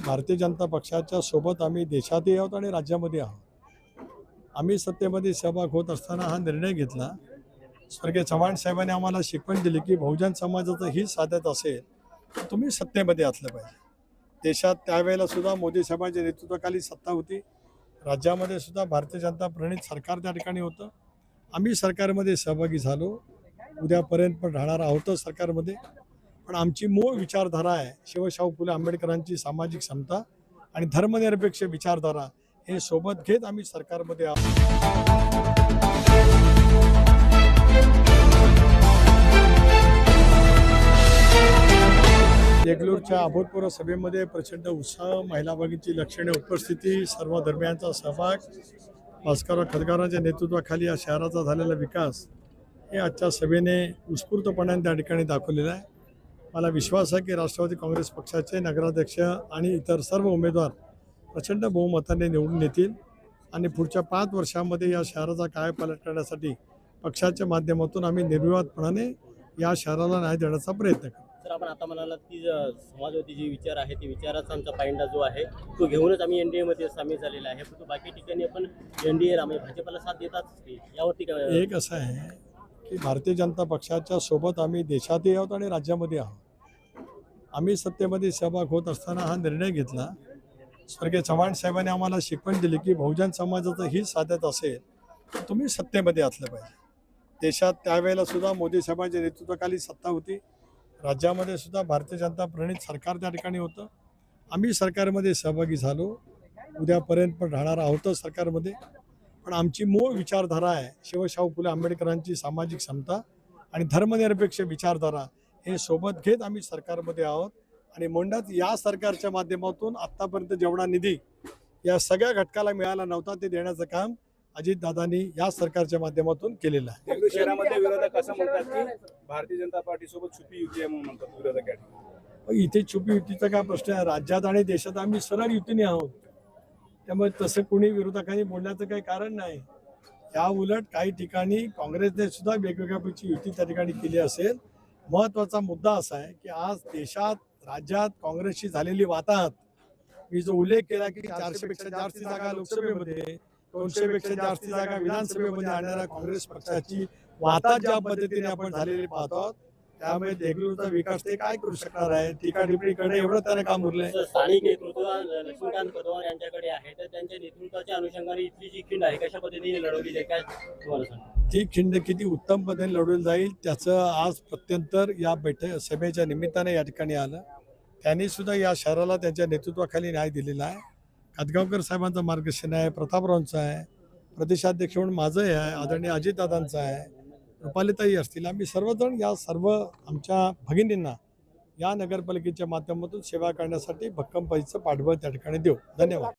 भारतीय जनता पक्षाच्या सोबत आम्ही देशातही आहोत आणि राज्यामध्ये आहोत. आम्ही सत्तेमध्ये सहभाग होत असताना हा निर्णय घेतला. स्वर्गीय चव्हाण साहेबांनी आम्हाला शिकवण दिली की बहुजन समाजाचं हित साधत असेल तर तुम्ही सत्तेमध्ये असलं पाहिजे. देशात त्यावेळेला सुद्धा मोदी साहेबांच्या नेतृत्वाखाली सत्ता होती. राज्यामध्ये सुद्धा भारतीय जनता प्रणित सरकार त्या ठिकाणी होतं. आम्ही सरकारमध्ये सहभागी झालो. उद्यापर्यंत पण राहणार आहोत सरकारमध्ये. पण आमची मूळ विचारधारा आहे शिवशाहू फुले आंबेडकरांची सामाजिक समता आणि धर्मनिरपेक्ष विचारधारा हे सोबत घेत आम्ही सरकारमध्ये आहोत. देगलूरच्या अभूतपूर्व सभेमध्ये प्रचंड उत्साह महिला भगिनीची लक्षणीय उपस्थिती सर्व धर्मियांचा सहभाग भास्करराव खदगारांच्या नेतृत्वाखाली या शहराचा झालेला विकास हे आजच्या सभेने उत्स्फूर्तपणाने त्या ठिकाणी दाखवलेलं आहे. मला विश्वास आहे की राष्ट्रवादी काँग्रेस पक्षाचे नगराध्यक्ष आणि इतर सर्व उमेदवार प्रचंड बहुमताने निवडून येतील आणि पुढच्या पाच वर्षामध्ये या शहराचा कायापालट करण्यासाठी पक्षाच्या माध्यमातून आम्ही निर्विवादपणाने या शहराला न्याय देण्याचा प्रयत्न करू. सर आपण आता म्हणालात की समाजवादी जे विचार आहे ते विचाराचा आमचा पायंडा जो आहे तो घेऊनच आम्ही एनडीए मध्ये सामील झालेला आहे. परंतु बाकी ठिकाणी आपण एनडीए म्हणजे भाजपला साथ देतात यावरती काय एक असं आहे की भारतीय जनता पक्षाच्या सोबत आम्ही देशातही आहोत आणि राज्यामध्ये आहोत. आम्ही सत्तेमध्ये सहभाग होत असताना हा निर्णय घेतला. स्वर्गीय चव्हाण साहेबांनी आम्हाला शिकवण दिली की बहुजन समाजाचं ही साधत असेल तर तुम्ही सत्तेमध्ये असलं पाहिजे. देशात त्यावेळेला सुद्धा मोदी साहेबांच्या नेतृत्वाखाली सत्ता होती. राज्यामध्ये सुद्धा भारतीय जनता प्रणित सरकार त्या ठिकाणी होतं. आम्ही सरकारमध्ये सहभागी झालो. उद्यापर्यंत पण राहणार आहोत सरकारमध्ये. पण आमची मूळ विचारधारा आहे शिवशाहू फुले आंबेडकरांची सामाजिक समता आणि धर्मनिरपेक्ष विचारधारा हे सोबत घेत आम्ही सरकारमध्ये आहोत. आणि म्हणूनच या सरकारच्या माध्यमातून आत्तापर्यंत जेवढा निधी या सगळ्या घटकाला मिळाला नव्हता ते देण्याचं काम अजितदादांनी या सरकारच्या माध्यमातून केलेलं आहे. शहरामध्ये विरोधक असं म्हणतात की भारतीय जनता पार्टी सोबत छुपी युती आहे म्हणून म्हणतात विरोधक इथे छुपी युतीचा काय प्रश्न आहे? राज्यात आणि देशात आम्ही सरळ युतीने आहोत. त्यामुळे तसं कोणी विरोधकांनी बोलण्याचं काही कारण नाही. या उलट काही ठिकाणी काँग्रेसने सुद्धा वेगवेगळ्या युती त्या ठिकाणी केली असेल. महत्त्वाचा मुद्दा असा आहे की आज देशात राज्यात काँग्रेसची झालेली वाताहत मी जो उल्लेख केला की चारशे पेक्षा जास्त जागा लोकसभेमध्ये दोनशे पेक्षा जास्त जागा विधानसभेमध्ये आणणाऱ्या काँग्रेस पक्षाची वाताहत ज्या पद्धतीने आपण झालेली पाहतो आहोत, त्यामुळे देगलूरचा विकास ते काय करू शकणार आहे? टीका टिप्पणी करणे एवढं त्याने काम उरलंय. स्थानिक नेतृत्व लक्ष्मीकांत पदवार यांच्याकडे आहे तर त्यांच्या नेतृत्वाच्या अनुषंगाने इथली जी खिंड आहे कशा पद्धतीने लढवली जाईल काय तुम्हाला सांग ती खिंड किती उत्तम पद्धतीने लढवली जाईल त्याचं आज प्रत्यंतर या बैठक सभेच्या निमित्ताने या ठिकाणी आलं. त्यांनी सुद्धा या शहराला त्यांच्या नेतृत्वाखाली न्याय दिलेला आहे. कातगावकर साहेबांचं मार्गदर्शन आहे प्रतापरावांचं आहे प्रदेशाध्यक्ष म्हणून माझंही आहे आदरणीय अजितदादांचं आहे रुपालिताही असतील. आम्ही सर्वजण या सर्व आमच्या भगिनींना या नगरपालिकेच्या माध्यमातून सेवा करण्यासाठी भक्कम पैसे पाठबळ त्या ठिकाणी देऊ. धन्यवाद.